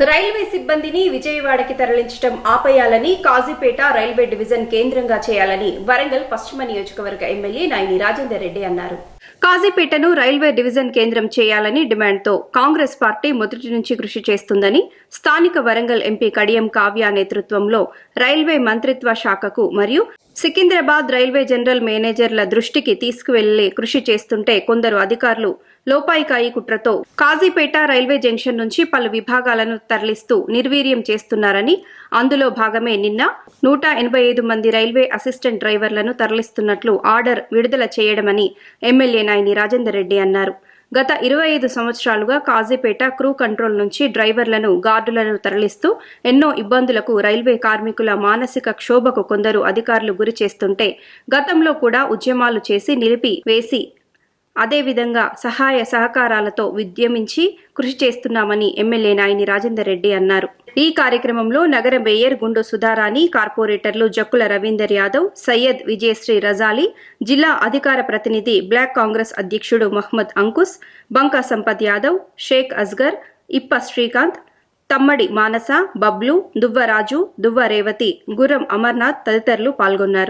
Railway సిబ్బందిని విజయవాడకి తరలించడం ఆపేయాలని కాజీపేట రైల్వే డివిజన్ కేంద్రంగా చేయాలని వరంగల్ పశ్చిమ నియోజకవర్గ ఎమ్మెల్యే నాయని రాజేందర్ రెడ్డి అన్నారు. కాజీపేటను రైల్వే డివిజన్ కేంద్రం చేయాలని డిమాండ్తో కాంగ్రెస్ పార్టీ మొదటి నుంచి కృషి చేస్తుందని స్థానిక వరంగల్ ఎంపీ కడియం కావ్య నేతృత్వంలో రైల్వే మంత్రిత్వ శాఖకు మరియు సికింద్రాబాద్ రైల్వే జనరల్ మేనేజర్ల దృష్టికి తీసుకువెళ్ళే కృషి చేస్తుంటే కొందరు అధికారులు లోపాయికాయి కుట్రతో కాజీపేట రైల్వే జంక్షన్ నుంచి పలు విభాగాలను తరలిస్తూ నిర్వీర్యం చేస్తున్నారని అందులో భాగమే నిన్న నూట ఎనభై ఐదు మంది రైల్వే అసిస్టెంట్ డ్రైవర్లను తరలిస్తున్నట్లు ఆర్డర్ విడుదల చేయడమని ఎమ్మెల్యే నాయని రాజేందర్ రెడ్డి అన్నారు. గత ఇరవై ఐదు సంవత్సరాలుగా కాజీపేట క్రూ కంట్రోల్ నుంచి డ్రైవర్లను గార్డులను తరలిస్తూ ఎన్నో ఇబ్బందులకు రైల్వే కార్మికుల మానసిక క్షోభకు కొందరు అధికారులు గురి చేస్తుంటే గతంలో కూడా ఉద్యమాలు చేసి నిలిపి వేసి అదేవిధంగా సహాయ సహకారాలతో ఉద్యమించి కృషి చేస్తున్నామని ఎమ్మెల్యే నాయని రాజేందర్ రెడ్డి అన్నారు. ఈ కార్యక్రమంలో నగర మేయర్ గుండు సుధారాణి కార్పొరేటర్లు జక్కుల రవీందర్ యాదవ్ సయ్యద్ విజయశ్రీ రజాలి జిల్లా అధికార ప్రతినిధి బ్లాక్ కాంగ్రెస్ అధ్యక్షుడు మహ్మద్ అంకుస్ బంకా సంపత్ యాదవ్ షేక్ అస్గర్ ఇప్ప శ్రీకాంత్ తమ్మడి మానస బబ్లు దువ్వరాజు దువ్వ రేవతి గుర్రం అమర్నాథ్ తదితరులు పాల్గొన్నారు.